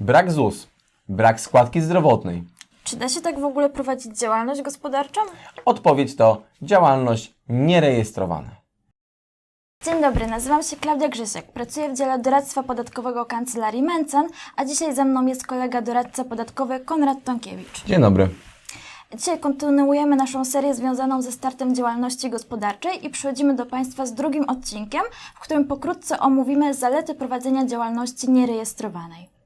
Brak ZUS, brak składki zdrowotnej. Czy da się tak w ogóle prowadzić działalność gospodarczą? Odpowiedź to działalność nierejestrowana. Dzień dobry, nazywam się Klaudia Grzesiek. Pracuję w dziale doradztwa podatkowego Kancelarii Mencen, a dzisiaj ze mną jest kolega doradca podatkowy Konrad Tomkiewicz. Dzień dobry. Dzisiaj kontynuujemy naszą serię związaną ze startem działalności gospodarczej i przechodzimy do Państwa z drugim odcinkiem, w którym pokrótce omówimy zalety prowadzenia działalności nierejestrowanej.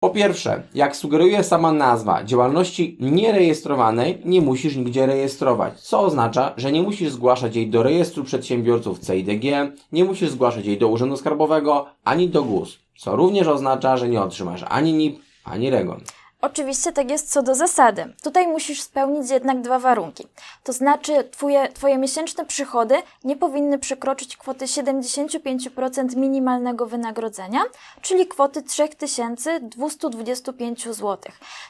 Po pierwsze, jak sugeruje sama nazwa, działalności nierejestrowanej nie musisz nigdzie rejestrować, co oznacza, że nie musisz zgłaszać jej do rejestru przedsiębiorców CIDG, nie musisz zgłaszać jej do Urzędu Skarbowego ani do GUS, co również oznacza, że nie otrzymasz ani NIP, ani REGON. Oczywiście tak jest co do zasady. Tutaj musisz spełnić jednak dwa warunki. To znaczy, twoje, twoje miesięczne przychody nie powinny przekroczyć kwoty 75% minimalnego wynagrodzenia, czyli kwoty 3225 zł.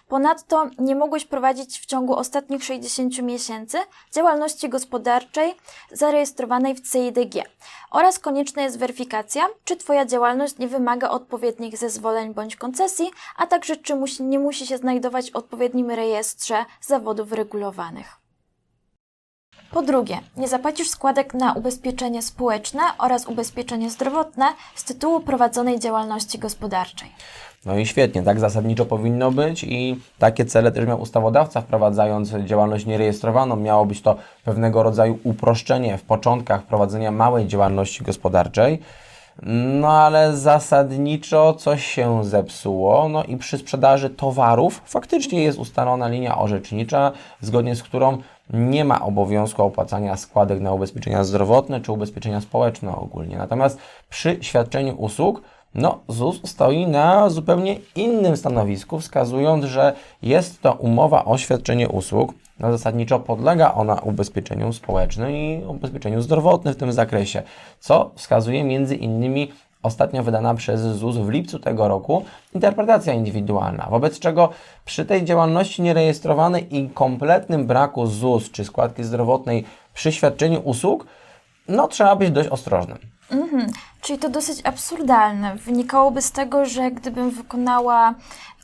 Ponadto nie mogłeś prowadzić w ciągu ostatnich 60 miesięcy działalności gospodarczej zarejestrowanej w CIDG. Oraz konieczna jest weryfikacja, czy Twoja działalność nie wymaga odpowiednich zezwoleń bądź koncesji, a także czy musi, nie musi się znajdować w odpowiednim rejestrze zawodów regulowanych. Po drugie, nie zapłacisz składek na ubezpieczenie społeczne oraz ubezpieczenie zdrowotne z tytułu prowadzonej działalności gospodarczej. No i świetnie, tak zasadniczo powinno być i takie cele też miał ustawodawca wprowadzając działalność nierejestrowaną. Miało być to pewnego rodzaju uproszczenie w początkach prowadzenia małej działalności gospodarczej. No ale zasadniczo coś się zepsuło, no i przy sprzedaży towarów faktycznie jest ustalona linia orzecznicza, zgodnie z którą nie ma obowiązku opłacania składek na ubezpieczenia zdrowotne czy ubezpieczenia społeczne ogólnie. Natomiast przy świadczeniu usług no, ZUS stoi na zupełnie innym stanowisku, wskazując, że jest to umowa o świadczenie usług. No, zasadniczo podlega ona ubezpieczeniu społecznym i ubezpieczeniu zdrowotnym w tym zakresie, co wskazuje między innymi ostatnio wydana przez ZUS w lipcu tego roku interpretacja indywidualna, wobec czego przy tej działalności nierejestrowanej i kompletnym braku ZUS czy składki zdrowotnej przy świadczeniu usług, no trzeba być dość ostrożnym. Mhm. Czyli to dosyć absurdalne. Wynikałoby z tego, że gdybym wykonała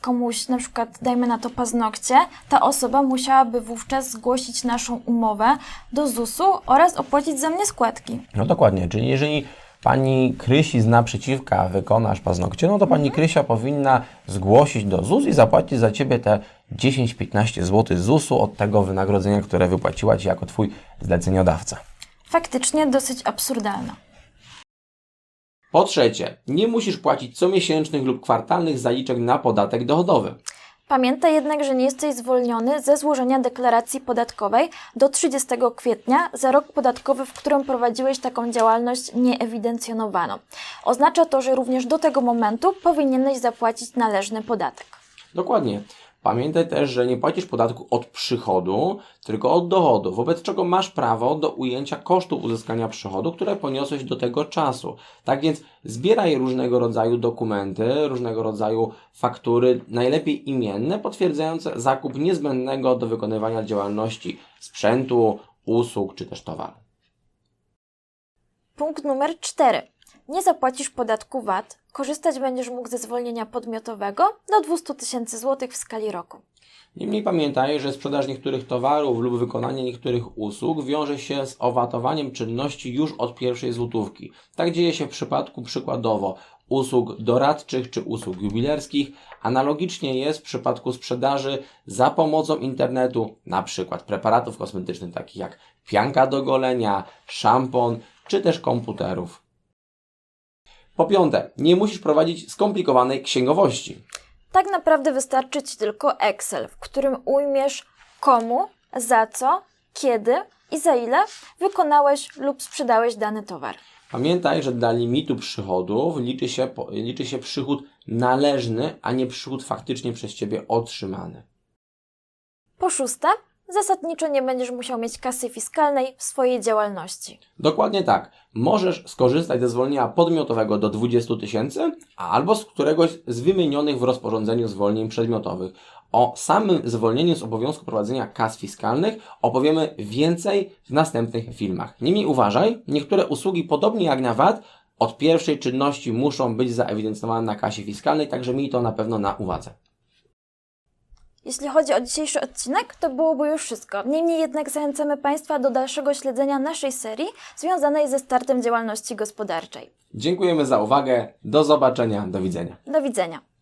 komuś na przykład, dajmy na to paznokcie, ta osoba musiałaby wówczas zgłosić naszą umowę do ZUS-u oraz opłacić za mnie składki. No dokładnie, czyli jeżeli pani Krysi z naprzeciwka wykonasz paznokcie, no to pani Krysia powinna zgłosić do ZUS i zapłacić za ciebie te 10-15 zł ZUS-u od tego wynagrodzenia, które wypłaciła ci jako twój zleceniodawca. Faktycznie dosyć absurdalne. Po trzecie, nie musisz płacić comiesięcznych lub kwartalnych zaliczek na podatek dochodowy. Pamiętaj jednak, że nie jesteś zwolniony ze złożenia deklaracji podatkowej do 30 kwietnia za rok podatkowy, w którym prowadziłeś taką działalność nieewidencjonowaną. Oznacza to, że również do tego momentu powinieneś zapłacić należny podatek. Dokładnie. Pamiętaj też, że nie płacisz podatku od przychodu, tylko od dochodu, wobec czego masz prawo do ujęcia kosztów uzyskania przychodu, które poniosłeś do tego czasu. Tak więc zbieraj różnego rodzaju dokumenty, różnego rodzaju faktury, najlepiej imienne, potwierdzające zakup niezbędnego do wykonywania działalności sprzętu, usług czy też towaru. Punkt numer 4. Nie zapłacisz podatku VAT. Korzystać będziesz mógł ze zwolnienia podmiotowego do 200 tysięcy złotych w skali roku. Niemniej pamiętaj, że sprzedaż niektórych towarów lub wykonanie niektórych usług wiąże się z owatowaniem czynności już od pierwszej złotówki. Tak dzieje się w przypadku przykładowo usług doradczych czy usług jubilerskich. Analogicznie jest w przypadku sprzedaży za pomocą internetu, na przykład preparatów kosmetycznych takich jak pianka do golenia, szampon czy też komputerów. Po piąte, nie musisz prowadzić skomplikowanej księgowości. Tak naprawdę wystarczy Ci tylko Excel, w którym ujmiesz komu, za co, kiedy i za ile wykonałeś lub sprzedałeś dany towar. Pamiętaj, że dla limitu przychodów liczy się, liczy się przychód należny, a nie przychód faktycznie przez Ciebie otrzymany. Po szóste, zasadniczo nie będziesz musiał mieć kasy fiskalnej w swojej działalności. Dokładnie tak. Możesz skorzystać ze zwolnienia podmiotowego do 20 tysięcy, albo z któregoś z wymienionych w rozporządzeniu zwolnień przedmiotowych. O samym zwolnieniu z obowiązku prowadzenia kas fiskalnych opowiemy więcej w następnych filmach. Niemniej uważaj, niektóre usługi, podobnie jak na VAT, od pierwszej czynności muszą być zaewidencjonowane na kasie fiskalnej, także miej to na pewno na uwadze. Jeśli chodzi o dzisiejszy odcinek, to byłoby już wszystko. Niemniej jednak zachęcamy Państwa do dalszego śledzenia naszej serii związanej ze startem działalności gospodarczej. Dziękujemy za uwagę, do zobaczenia, do widzenia. Do widzenia.